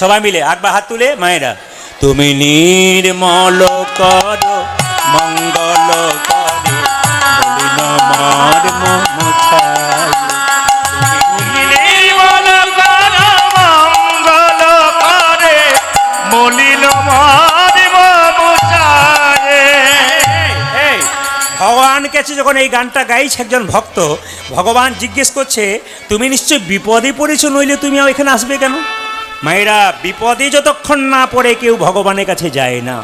সবাই মিলে একবার হাত তুলে মায়েরা। তুমি নির্মল কর মঙ্গল করে ভগবান কাছে যখন এই গানটা গাইছে একজন ভক্ত ভগবান জিজ্ঞেস করছে তুমি নিশ্চয় বিপদে পড়েছো নইলে তুমি এখানে আসবে কেন? মায়েরা, বিপদে যতক্ষণ না পড়ে কেউ ভগবানের কাছে যায় না।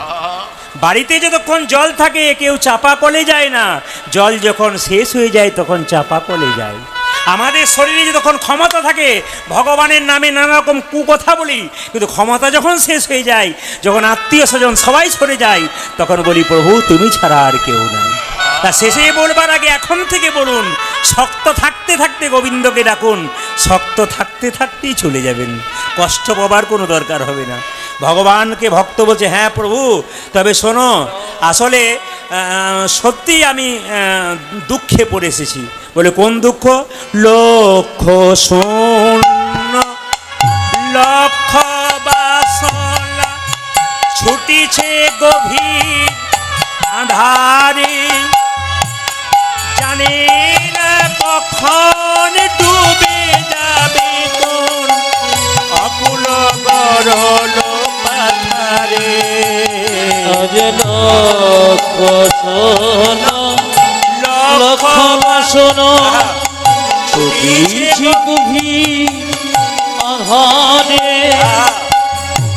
বাড়িতে যতক্ষণ জল থাকে, কেউ চাপা কলে যায় না। জল যখন শেষ হয়ে যায়, তখন চাপা কলে যায়। আমাদের শরীরে যতক্ষণ ক্ষমতা থাকে, ভগবানের নামে নানা রকম কুকথা বলি, কিন্তু ক্ষমতা যখন শেষ হয়ে যায়, যখন আত্মীয় স্বজন সবাই সরে যায়, তখন বলি, প্রভু, তুমি ছাড়া আর কেউ নাই। তা শেষে বলবার আগে এখন থেকে বলুন শক্ত থাকতে থাকতে গোবিন্দকে ডাকুন শক্ত থাকতে থাকতেই চলে যাবেন। কষ্ট পাবার কোনো দরকার হবে না। ভগবানকে ভক্ত বলছে হ্যাঁ প্রভু তবে শোনো আসলে আহ, সত্যিই আমি দুঃখে পড়ে এসেছি। বলে কোন দুঃখ? লক্ষ শূন্য লক্ষ বাসনা ছুটিছে গভীর আধারে। জানি না কখন ডুবে যাবে কোন অকুল গরল পাথারে। আজ লক্ষ শোনো, লক্ষ বাসনো ছুটিছি আধারে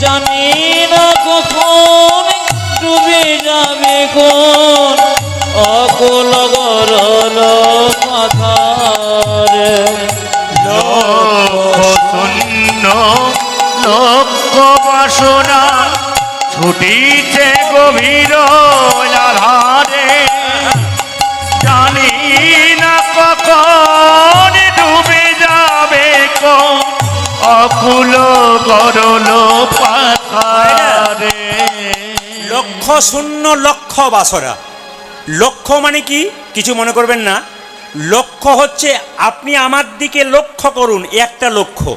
জানি না কখন ডুবে যাবে কোন অকুল গভীর আধারে জানি না কখন ডুবে যাবে অকুল গরল পাথারে লক্ষ শূন্য লক্ষ বাসরা। লক্ষ্য মানে কি? কিছু মনে করবেন না। লক্ষ্য হচ্ছে আপনি আমার দিকে লক্ষ্য করুন, একটা লক্ষ্য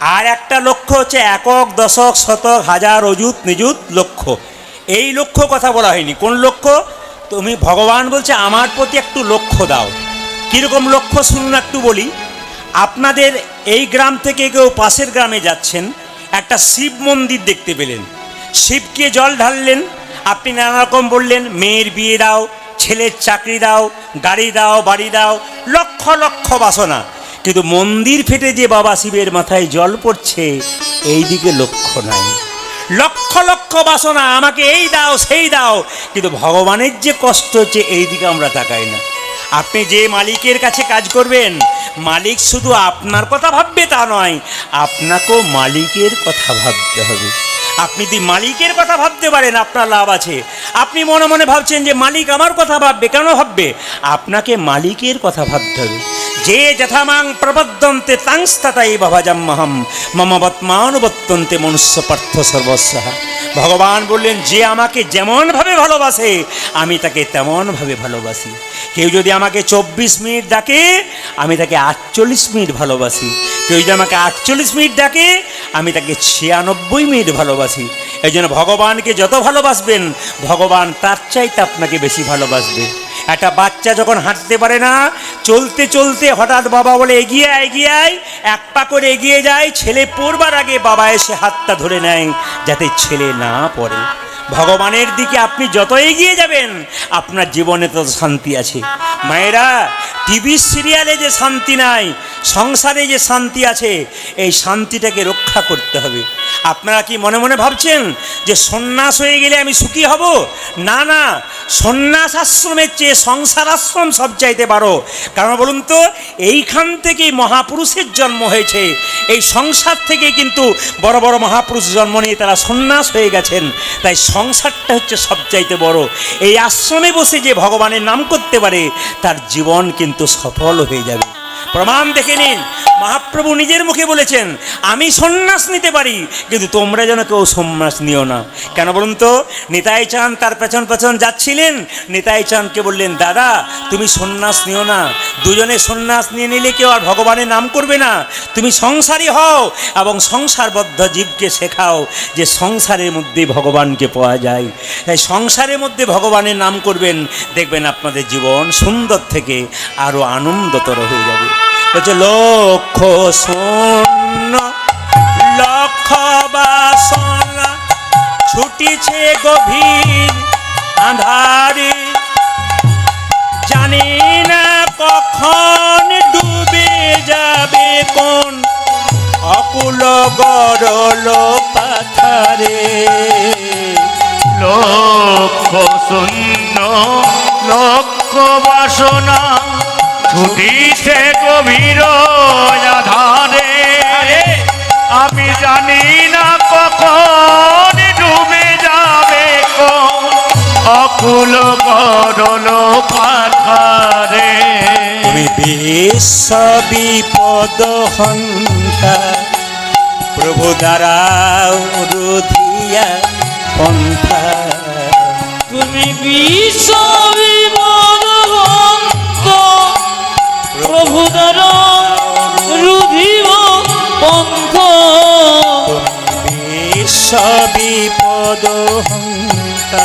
আর একটা লক্ষ্য হচ্ছে একক, দশক, শতক, হাজার, অযুত, নিযুত লক্ষ্য। এই লক্ষ্য কথা বলা হয়নি। কোন লক্ষ্য? তুমি ভগবান বলছে, আমার প্রতি একটু লক্ষ্য দাও। কীরকম লক্ষ্য শুনুন একটু বলি। আপনাদের এই গ্রাম থেকে কেউ পাশের গ্রামে যাচ্ছেন, একটা শিব মন্দির দেখতে পেলেন। শিবকে জল ঢাললেন, আপনি নানা রকম বললেন, মেয়ের বিয়ে দাও, ছেলের চাকরি দাও, গাড়ি দাও, বাড়ি দাও, লক্ষ লক্ষ বাসনা। কিন্তু মন্দির ফেটে যে বাবা শিবের মাথায় জল পড়ছে এই দিকে লক্ষ্য নাই। লক্ষ লক্ষ বাসনা আমাকে এই দাও, সেই দাও। কিন্তু ভগবানের যে কষ্ট হচ্ছে, এই দিকে আমরা তাকাই না। আপনি যে মালিকের কাছে কাজ করবেন, মালিক শুধু আপনার কথা ভাববে তা নয়, আপনাকেও মালিকের কথা ভাবতে হবে। আপনি যদি মালিকের কথা ভাবতে পারেন, আপনার লাভ আছে। আপনি মনে মনে ভাবছেন যে, মালিক আমার কথা ভাববে, কেন ভাববে? আপনাকে মালিকের কথা ভাবতে হবে। যে যথামাং প্রবদ্ধন্তে তাংস্তাতাই বাভাজাম্মহম মম বত্মানুবত্তন্তে মনুষ্য পার্থ সর্বস্বাহা। ভগবান বললেন, যে আমাকে যেমনভাবে ভালোবাসে, আমি তাকে তেমনভাবে ভালোবাসি। কেউ যদি আমাকে চব্বিশ মিনিট ডাকে, আমি তাকে আটচল্লিশ মিনিট ভালোবাসি। কেউ যদি আমাকে আটচল্লিশ মিনিট ডাকে, আমি তাকে ছিয়ানব্বই মিনিট ভালোবাসি। এই জন্য ভগবানকে যত ভালোবাসবেন, ভগবান তার চাইতে আপনাকে বেশি ভালোবাসবে। একটা বাচ্চা যখন হাঁটতে পারে না, চলতে চলতে হঠাৎ বাবা বলে, এগিয়ে এগিয়ে আয়। এক পা করে এগিয়ে যায়, ছেলে পড়বার আগে বাবা এসে হাতটা ধরে নেয়, যাতে ছেলে না পড়ে। ভগবানের দিকে আপনি যত এগিয়ে যাবেন, আপনার জীবনে তত শান্তি আছে। মায়েরা টিভি সিরিয়ালে যে শান্তি নাই, সংসারে যে শান্তি আছে, এই শান্তিটাকে রক্ষা করতে হবে। আপনারা কি মনে মনে ভাবছেন যে সন্ন্যাস হয়ে গেলে আমি সুখী হব? না না, সন্ন্যাস আশ্রমের চেয়ে সংসার আশ্রম সব চাইতে পারো কারণ বলুন তো, এইখান থেকেই মহাপুরুষের জন্ম হয়েছে। এই সংসার থেকে কিন্তু বড় বড় মহাপুরুষ জন্ম নিয়ে তারা সন্ন্যাস হয়ে গেছেন। তাই সংসারটা হচ্ছে সব চাইতে বড়। এই আশ্রমে বসে যে ভগবানের নাম করতে পারে, তার জীবন কিন্তু সফল হয়ে যাবে। প্রমাণ দেখে নিন। মহাপ্রভু নিজের মুখে বলেছেন, আমি সন্ন্যাস নিতে পারি, কিন্তু তোমরা যেন কেউ সন্ন্যাস নিও না। কেন বলুন তো? নিতাই চাঁদ তার পেছন পেছন যাচ্ছিলেন। নিতাই চাঁদকে বললেন, দাদা, তুমি সন্ন্যাস নিও না। দুজনে সন্ন্যাস নিয়ে নিলে কেউ আর ভগবানের নাম করবে না। তুমি সংসারী হও এবং সংসারবদ্ধ জীবকে শেখাও যে সংসারের মধ্যে ভগবানকে পাওয়া যায়। তাই সংসারের মধ্যে ভগবানের নাম করবেন, দেখবেন আপনাদের জীবন সুন্দর থেকে আরও আনন্দতর হয়ে যাবে। লক্ষ শূন্য, লক্ষ বাসনা, ছুটিছে গভীর আধারে জানি না কখন ডুবে যাবে কোন অকুল গরল পাথারে। লক্ষ শূন্য, লক্ষ বাসনা ছুটিছে গভীর আধারে আমি জানি না কখন ডুবে যাবে অকুল করল পাথারে তুমি বিশ্ব বিপদ হন্তা প্রভু দ্বারা রুধিয়া পন্থা। তুমি বিশ্ব বিশ্ব বিপদ হন্তা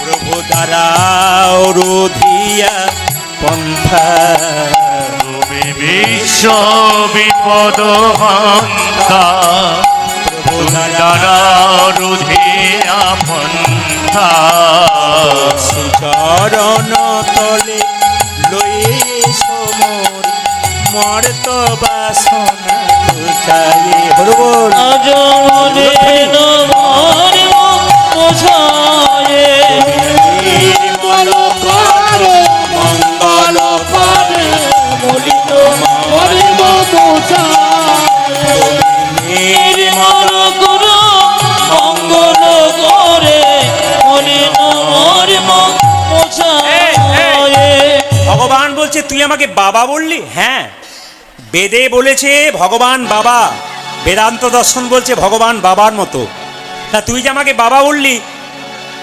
প্রভু দ্বারা রুধিয়া পন্থা। তুমি বিশ্ব বিপদ হন্তা প্রভু দ্বারা রুধিয়া পন্থা। চরণ তলে মর্ত বাসনা চাই হরবল আজ মনে নমর পোছায়ে মঙ্গল করে মলিত মরে নির্মল গুণ মঙ্গল করে ভগবান বলছে তুই আমাকে বাবা বললি? হ্যাঁ। বেদে বলেছে ভগবান বাবা। বেদান্ত দর্শন বলছে ভগবান বাবার মতো। তা তুই যে আমাকে বাবা বললি,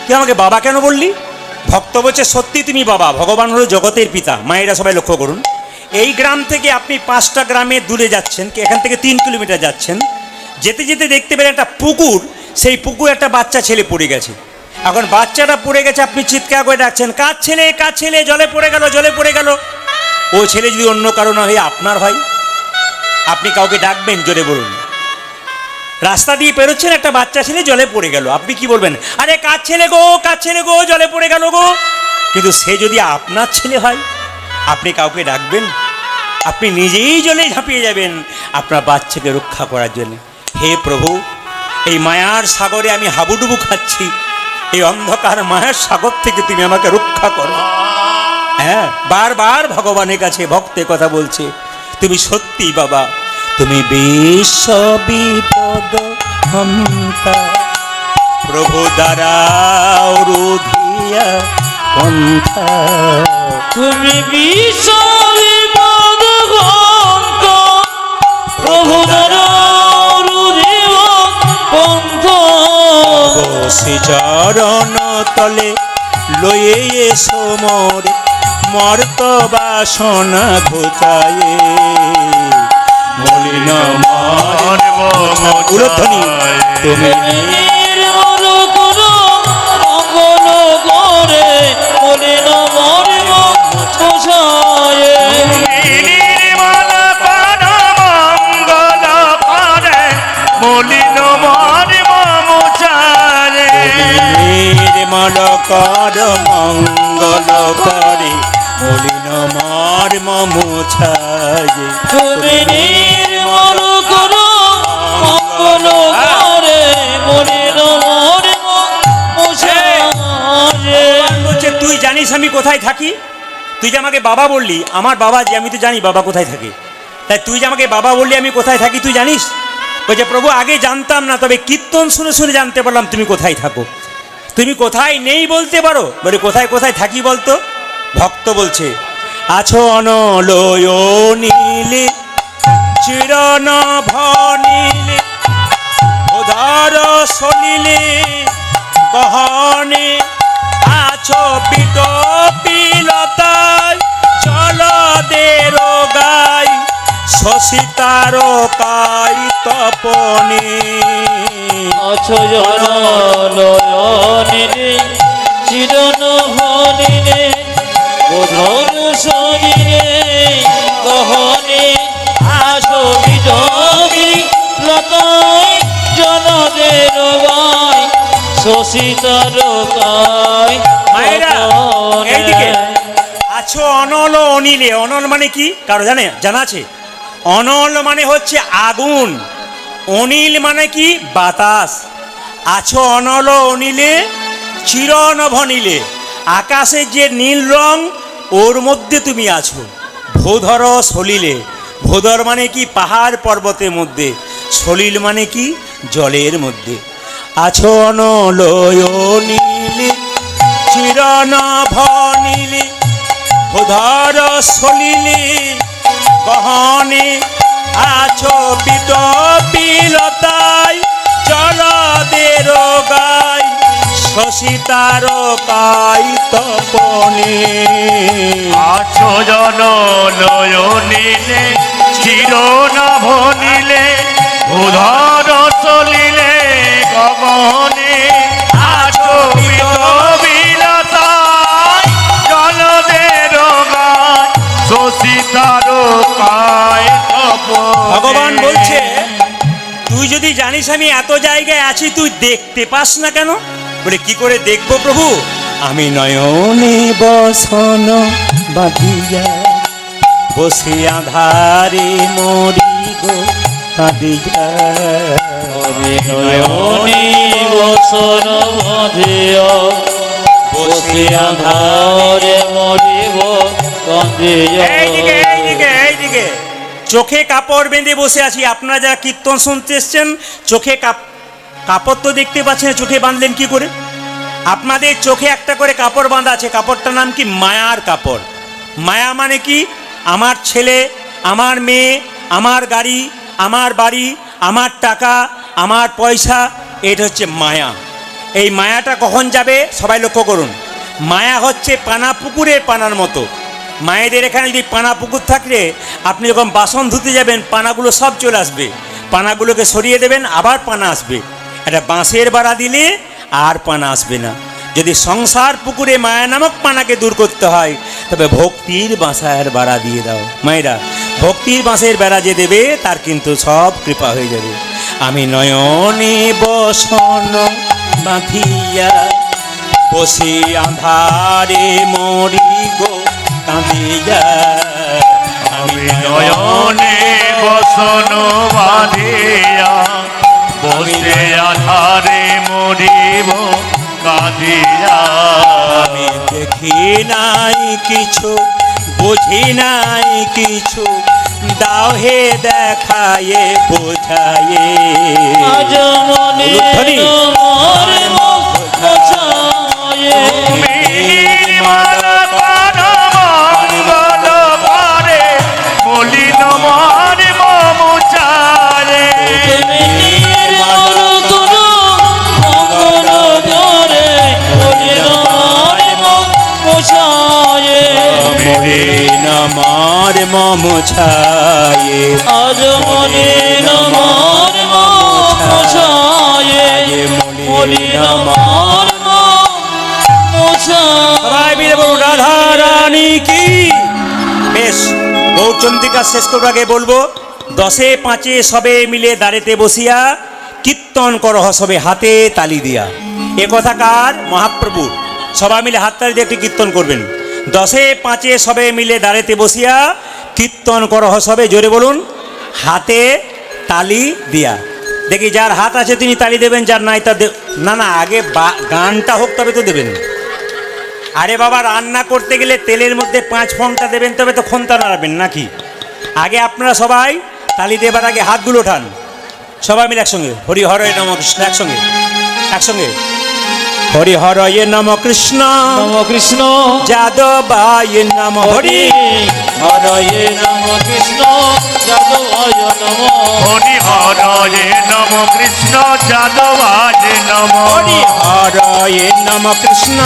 তুই আমাকে বাবা কেন বললি? ভক্ত বলছে, সত্যি তুমি বাবা, ভগবান হলো জগতের পিতা। মায়েরা সবাই লক্ষ্য করুন। এই গ্রাম থেকে আপনি পাঁচটা গ্রামে দূরে যাচ্ছেন এখান থেকে তিন কিলোমিটার যাচ্ছেন। যেতে যেতে দেখতে পেলেন একটা পুকুর, সেই পুকুর একটা বাচ্চা ছেলে পড়ে গেছে। এখন বাচ্চাটা পড়ে গেছে, আপনি চিৎকার করে ডাকছেন, কার ছেলে কার ছেলে? জলে পড়ে গেল, জলে পড়ে গেল। ও ছেলে যদি অন্য কারও না হয়ে, আপনার হয়। আপনি কাউকে ডাকবেন, জোরে বলুন। রাস্তা দিয়ে পেরোচ্ছেন একটা বাচ্চা ছেলে, জলে পড়ে গেল। আপনি কি বলবেন? আরে কার ছেলে গো, কার ছেলে গো, জলে পড়ে গেল গো। কিন্তু সে যদি আপনার ছেলে হয়, আপনি কাউকে ডাকবেন, আপনি নিজেই জলে ঝাঁপিয়ে যাবেন আপনার বাচ্চাকে রক্ষা করার জন্য। হে প্রভু, এই মায়ার সাগরে আমি হাবুডুবু খাচ্ছি। এই অন্ধকার মায়ার সাগর থেকে তুমি আমাকে রক্ষা করো। হ্যাঁ বারবার ভগবানের কাছে ভক্তের কথা বলছে। তুমি সত্যি বাবা। তুমি বিশ্ব বিপদ হন্তা প্রভু দ্বারা রুধিয়া পন্থা। তুমি বিশ্ব বিপদ প্রভু বসে চরণ তলে লয়ে এসো মোরে। মর্ত বাসনা ঘোচায়ে মলিন মন তুমি মঙ্গল করে মঙ্গল করে। তুমি নির্মল মঙ্গল করে বলছে তুই জানিস আমি কোথায় থাকি? তুই যে আমাকে বাবা বললি আমার বাবা যে আমি তো জানি বাবা কোথায় থাকে। তাই তুই যে আমাকে বাবা বললি আমি কোথায় থাকি তুই জানিস? বলছে প্রভু আগে জানতাম না তবে কীর্তন শুনে শুনে জানতে পারলাম তুমি কোথায় থাকো। তুমি কোথায় নেই বলতে পারো? বলে কোথায় কোথায় থাকি বলতো? ভক্ত বলছে আছো অনলয় নীলে চিরন ভনিলে উদার সলিলে গহনে আছো পিট পিলতায় চল দের গাই শশিতার কাই তপনে। আছো জননয়নে চিরন ভনিনে বোধন শরীরে গহনে আছো বিজবি লতায় জনদের গায় শশীতর কায় মায়েরা এইদিকে। আছো অনল অনিলে। অনল মানে কি? কারও জানে? জানা আছে? অনল মানে হচ্ছে আগুন। অনিল মানে কি? বাতাস। আছো অনল অনিলে চিরনভ নীলে আকাশের যে নীল রং ওর মধ্যে তুমি আছো। ভোধর সলিলে ভোধর মানে কি? পাহাড় পর্বতের মধ্যে। সলিল মানে কি? জলের মধ্যে। আছো নীলে চিরনভ নীলে উধার সলিলে গহনে আছো পিট পিলতায় চল দের শশিতার কাই তপনে। আছো জন নয়নিলে চির নভনিলে উধর চলিলে গগনে। আছো ভগবান বলছে তুই যদি জানিস আমি এত জায়গায় আছি তুই দেখতে পাস না কেন? বলে কি করে দেখব প্রভু? আমি নয়নে বসন বাঁধিয়া বসে আধারে মরি গো কাঁদিয়া। নয়নি বসন বসে আধারে মরিব এইদিকে। চোখে কাপড় বেঁধে বসে আছি। আপনারা যারা কীর্তন শুনতে এসছেন চোখে কাপ কাপড় তো দেখতে পাচ্ছেন, চোখে বাঁধলেন কি করে? আপনাদের চোখে একটা করে কাপড় বাঁধা আছে, কাপড়টার নাম কি? মায়ার কাপড়। মায়া মানে কি? আমার ছেলে, আমার মেয়ে, আমার গাড়ি, আমার বাড়ি, আমার টাকা, আমার পয়সা, এটা হচ্ছে মায়া। এই মায়াটা কখন যাবে? সবাই লক্ষ্য করুন। মায়া হচ্ছে পানা পুকুরের পানার মতো। মায়েদের এখানে যদি পানা পুকুর থাকলে, আপনি যখন বাসন ধুতে যাবেন, পানাগুলো সব চলে আসবে। পানাগুলোকে সরিয়ে দেবেন, আবার পানা আসবে। একটা বাঁশের বাড়া দিলে আর পানা আসবে না। যদি সংসার পুকুরে মায়া নামক পানাকে দূর করতে হয়, তবে ভক্তির বাঁশার বাড়া দিয়ে দাও। মায়েরা, ভক্তির বাঁশের বেড়া যে দেবে, তার কিন্তু সব কৃপা হয়ে যাবে। আমি নয়নে বসন বাঁধিয়া বসে আধারে মরি গো কাঁদিয়া। আমি নয়নে বসন বাঁধিয়া বসে আধারে মরিব কাঁদিয়া আমি দেখি নাই কিছু বুঝি নাই কিছু দাও হে দেখায়ে বোঝায়ে। আজ মনে মম ছায়ে। আজ মনে নমর মোছায়ে মলিন মন মোছায়ে সবাই মিলে বলুন রাধা রানী কি? বেশ গৌরচন্দ্রিকা শেষ করবার আগে বলব। দশে পাঁচে সবে মিলে দাঁড়েতে বসিয়া কীর্তন করহ সবে হাতে তালি দিয়া। এ কথা কার? মহাপ্রভুর সবাই মিলে হাত তালি দিয়ে একটি কীর্তন করবেন। দশে পাঁচে সবে মিলে দাঁড়েতে বসিয়া কীর্তন করহ সবে জোরে বলুন। হাতে তালি দিয়া। দেখি যার হাত আছে তিনি তালি দেবেন যার নাই তা দে- না না আগে গানটা হোক তবে তো দেবেন। আরে বাবা রান্না করতে গেলে তেলের মধ্যে পাঁচ ফোনটা দেবেন তবে তো খন্তা নাড়াবেন নাকি? আগে আপনারা সবাই তালি দেবার আগে হাতগুলো ওঠান। সবাই মিলে একসঙ্গে। হরি হরে নম কৃষ্ণ একসঙ্গে। একসঙ্গে। হরি হরয়ে নম কৃষ্ণ। নম কৃষ্ণ। যাদবায় নম হরি। হরয়ে নম কৃষ্ণ যাদবায় নম। হরি হরয়ে নম কৃষ্ণ যাদবাজ নম। হরি হরয়ে নম কৃষ্ণ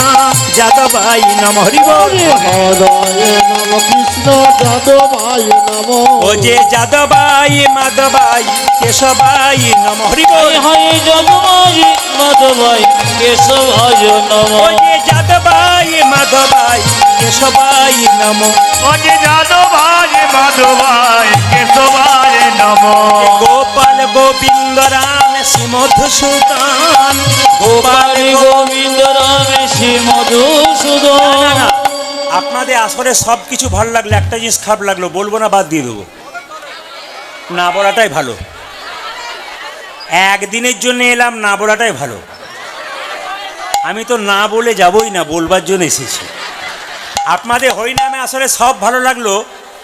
যাদবায় নম। হরি বল হরয়ে নম কৃষ্ণ যাদবায় নম। ও যে যাদবাই মাধবাই কেশবাই নম। হরি বল হয়ে যাদবায় মাধবায় কেশবায় নম। ও যে যাদবাই মাধবাই কেশবাই নম? অজে যাদবাজ মাধবায় কেশবায় নম? গোপাল গোবিন্দ রাম শ্রী মধুসূদন গোপাল গোবিন্দ রাম শ্রী মধুসূদন আপনাদের আসলে সব কিছু ভালো লাগল একটা জিনিস খারাপ লাগল বলব না বাদ দিয়ে দেবো। না বলাটাই ভালো। একদিনের জন্য এলাম না বলাটাই ভালো। আমি তো না বলে যাবই না বলবার জন্য এসেছি। আপনাদের হরিনামে আসলে সব ভালো লাগল।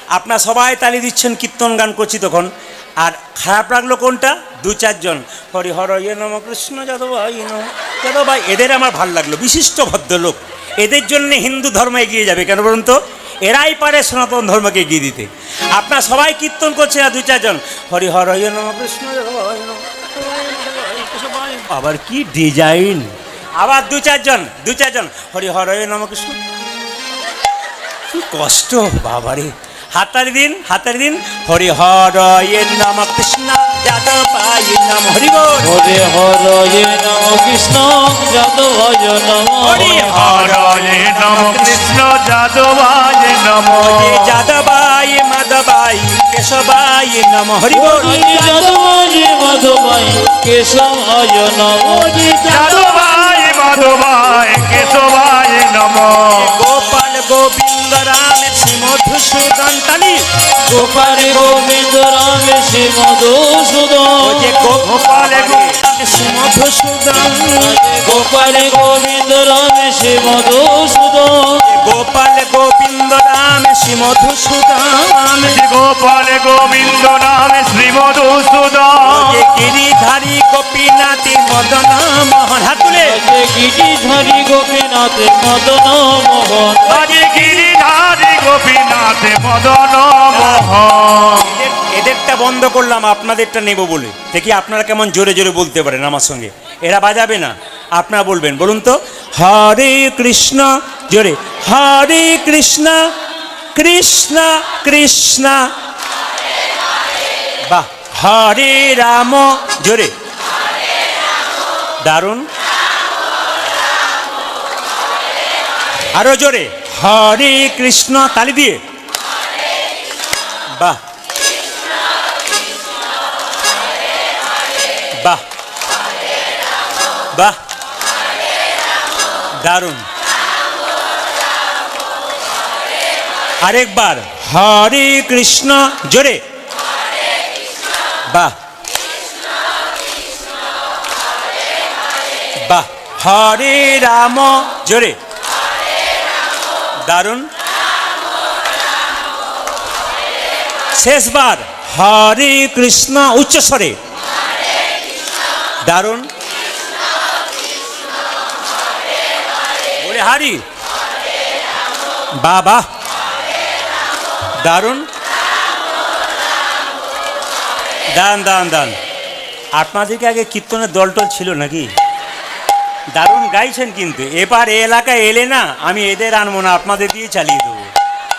আপনার সবাই তালি দিচ্ছেন কীর্তন গান করছি তখন। আর খারাপ লাগল কোনটা? দু চারজন। হরি হর ইয়ে নম কৃষ্ণ যাদব ইয়ে যাদব ভাই। এদের আমার ভালো লাগল, বিশিষ্ট ভদ্রলোক। এদের জন্য হিন্দু ধর্ম এগিয়ে যাবে কেন বলুন তো? এরাই পারে সনাতন ধর্মকে এগিয়ে দিতে। আপনার সবাই কীর্তন করছে না দু চারজন। হরি হর ইয়ে নম কৃষ্ণ ইয়ে আবার কি ডিজাইন? আবার দু চারজন দু চারজন। হরি হর নম কৃষ্ণ। কি কষ্ট বাবারে। হাতার দিন হাতার দিন। হরি হর নম কৃষ্ণ যাদবাই নম হরি হরে হরয়ে নম কৃষ্ণ যাদবায় নম হরি হর নম কৃষ্ণ যাদবাজ নম। যে যাদবাই মাধবাই কেশবাই নম হরি বল হরে যাদবায় মাধবায় কেশবায় নম। যাদবায় মাধবায় কেশবায় নম। গোপাল গোবিন্দ রাম শ্রী মধুসূদন তালি গোপাল গোবিন্দ রাম শ্রী মধুসূদন গোপাল গোবিন্দ শ্রী মধুসূদন গোপাল গোবিন্দ রাম শ্রী মধুসূদন গোপাল গোবিন্দ রাম শ্রী মধুসূদন গোপাল গোবিন্দ নাম শ্রী মধুসূদন গিরিধারী গোপীনাথী মদন মোহন। হাতুলে গিরিধারী গোপীনাথ মদন মোহন। গোপীনাথ মদন এদেরটা বন্ধ করলাম, আপনাদেরটা নেব বলে। দেখি আপনারা কেমন জোরে জোরে বলতে পারেন আমার সঙ্গে। এরা বাজাবে না? আপনারা বলবেন, বলুন তো। হরে কৃষ্ণ, জোরে। হরে কৃষ্ণ কৃষ্ণ কৃষ্ণ। বাহ, হরে রাম, জোরে। দারুণ। আরও জোরে। হরে কৃষ্ণ, তালি দিয়ে। বাহ। বাহ। বাহ। দারুণ। আরেকবার, হরে কৃষ্ণ, জোরে। বাহ। বাহ। হরে রাম, জোরে। দারুণ। শেষবার, হরে কৃষ্ণ উচ্চস্বরে দারুণ। বলে হারি। বাবা। দারুণ। দান দান দান আপনাদেরকে আগে কীর্তনের দলটল ছিল নাকি? দারুণ গাইছেন কিন্তু। এবার এ এলাকায় এলে না, আমি এদের আনব না, আপনাদের দিয়ে চালিয়ে দেবো।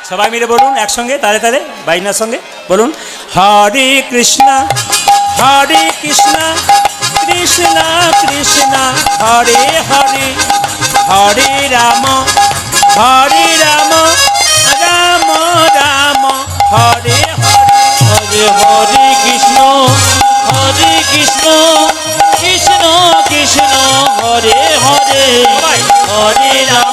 সবাই মিলে বলুন, একসঙ্গে তারে তারে বাইনার সঙ্গে, বলুন, হরে কৃষ্ণ হরে কৃষ্ণ কৃষ্ণ কৃষ্ণ, হরে হরে হরে রাম হরে রাম রাম রাম হরে হরে হরে হরে কৃষ্ণ হরে কৃষ্ণ কৃষ্ণ কৃষ্ণ হরে হরে হরে রাম।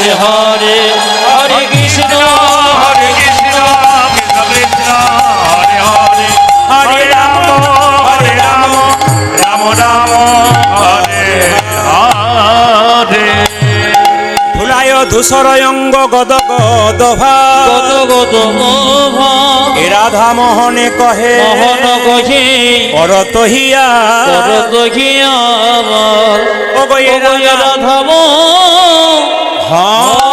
হরে হরে হরে কৃষ্ণ হরে কৃষ্ণ কৃষ্ণ হরে হরে হরে রাম হরে রাম রাম রাম হরে হরে। ধুলায় ধূসর অঙ্গ গদ গদ ভা। গদ গদ রাধা মোহনে কহে মোহন কহে করত হিয়া। করত হিয়া রাধা। মোহন 好。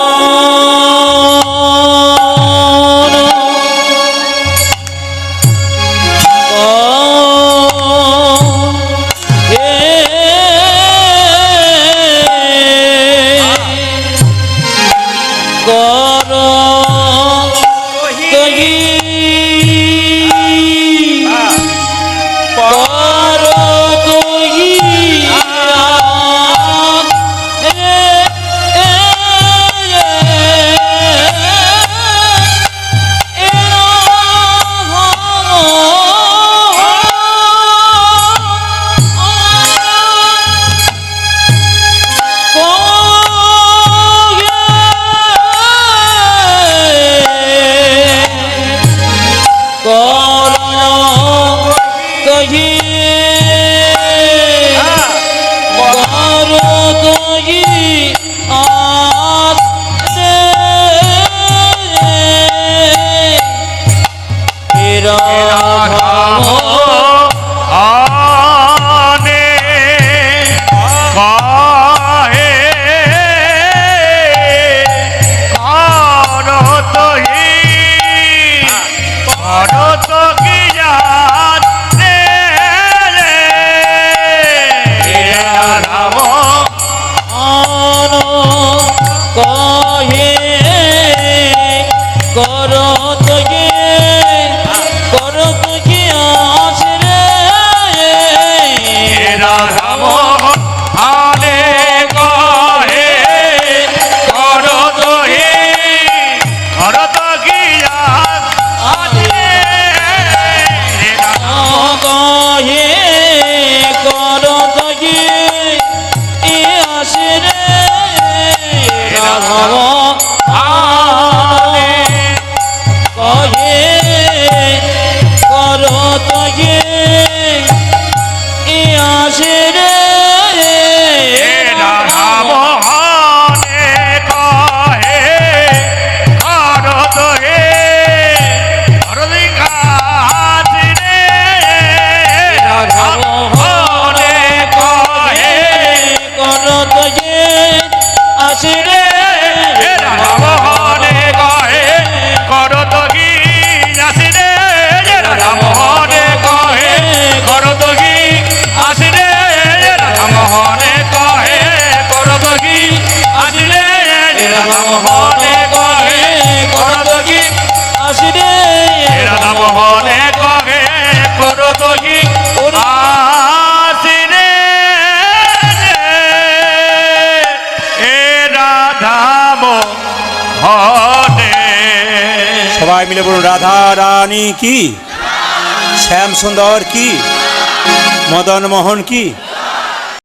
বলুন রাধা রানী কি? শ্যামসুন্দর কি? মদন মোহন কি?